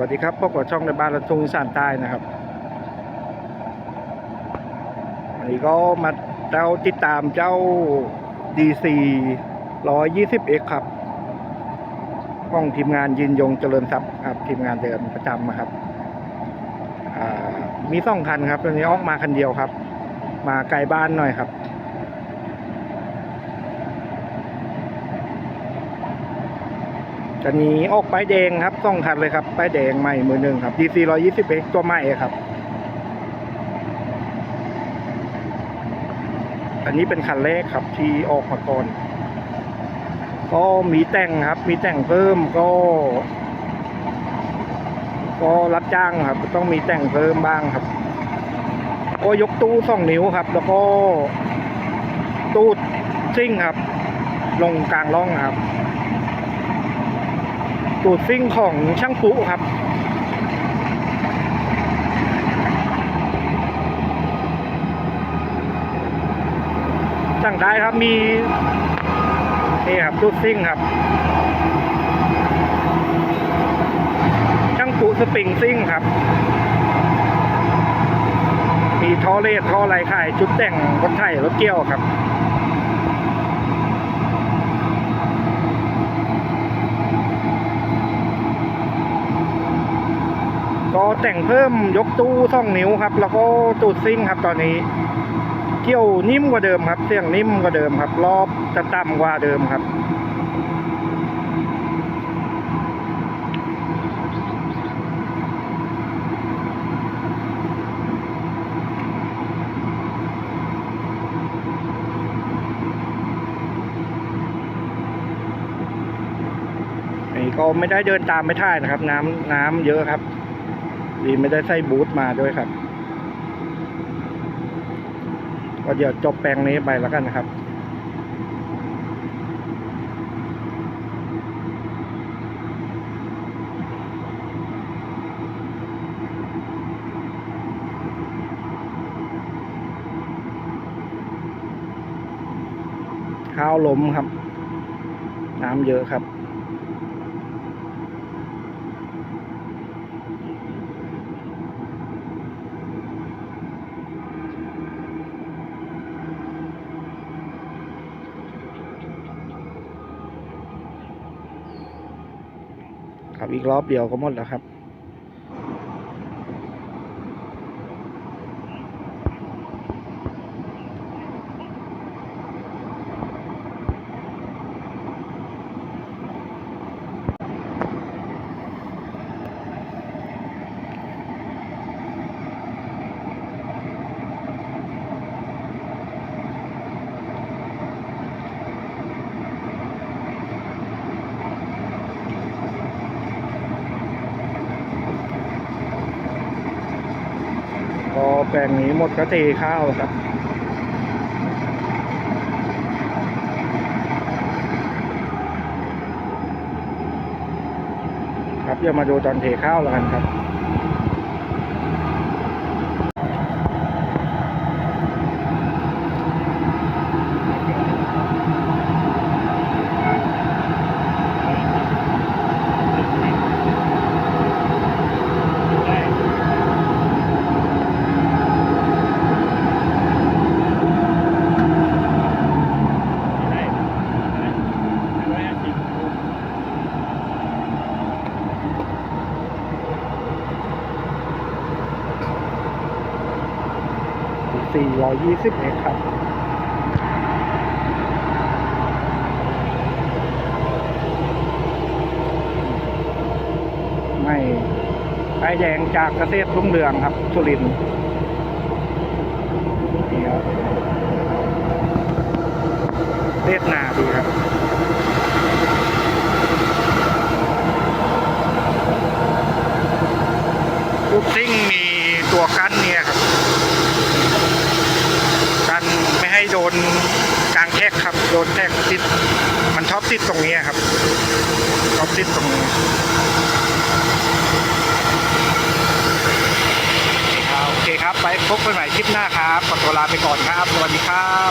วัสดีครับพบกับช่องในบ้านละทุงสานใต้นะครับวันนี้ก็มาเจ้าติดตามเจ้า DC 120X ครับห้องทีมงานยินยงเจริญทรัพย์ครับ ทีมงานเดิมประจำนะครับมีสองคันครับตอนนี้ออกมาคันเดียวครับ มาไกลบ้านหน่อยครับ คันนี้ออกป้ายแดงครับสองคันเลยครับป้ายแดงใหม่มือหนึ่งครับ DC 120 x ตัวใหม่ครับ อันนี้เป็นคันแรกครับที่ออกมาก่อน ก็มีแต่งครับ มีแต่งเพิ่มก็ ก็รับจ้างครับ ต้องมีแต่งเพิ่มบ้างครับ ก็ยกตู้สองนิ้วครับ แล้วก็ตู้ซิ่งครับ ลงกลางร่องครับ ตูดซิ่งของช่างปุ๊ครับสั่งได้ครับมีนี่ครับตูดซิ่งครับ ช่างปุ๊สปริงซิ่งครับ มีท่อเลดท่อไรขาย ชุดแต่งรถไถรถเกี่ยวครับ ก็ แต่งเพิ่มยกตู้ซ่องนิ้วครับ แล้วก็ตูดซิ่งครับตอนนี้ เกี่ยวนิ่มกว่าเดิมครับ เสียงนิ่มกว่าเดิมครับ รอบจะต่ำกว่าเดิมครับนี่ก็ไม่ได้เดินตามไม่ท่ายนะครับ น้ำน้ำเยอะครับ ดีไม่ได้ใส่บูทมาด้วยครับ ก็เดี๋ยวจบแปลงนี้ไปแล้วกันนะครับข้าวล้มครับ น้ำเยอะครับ ครับอีกรอบเดียวก็หมดแล้วครับ พอแปลงนี้หมดก็เทข้าวครับครับเดี๋ยวมาดูตอนเทข้าวแล้วกันครับ 420เอกครับ ไม่ไฟแดงจากเกษตรรุ่งเรืองครับ สุรินทร์นี่ครับเลดหนาดีครับลูกซิ่งมีตัวกั้นเนี่ยครับ กันไม่ให้ โดนกลางแท็กครับ โดนแท็กติดมันชอบติดตรงนี้ครับชอบติดตรงนี้โอเคครับ ไปพบกันใหม่คลิปหน้าครับขอตัวลาไปก่อนครับ สวัสดีครับ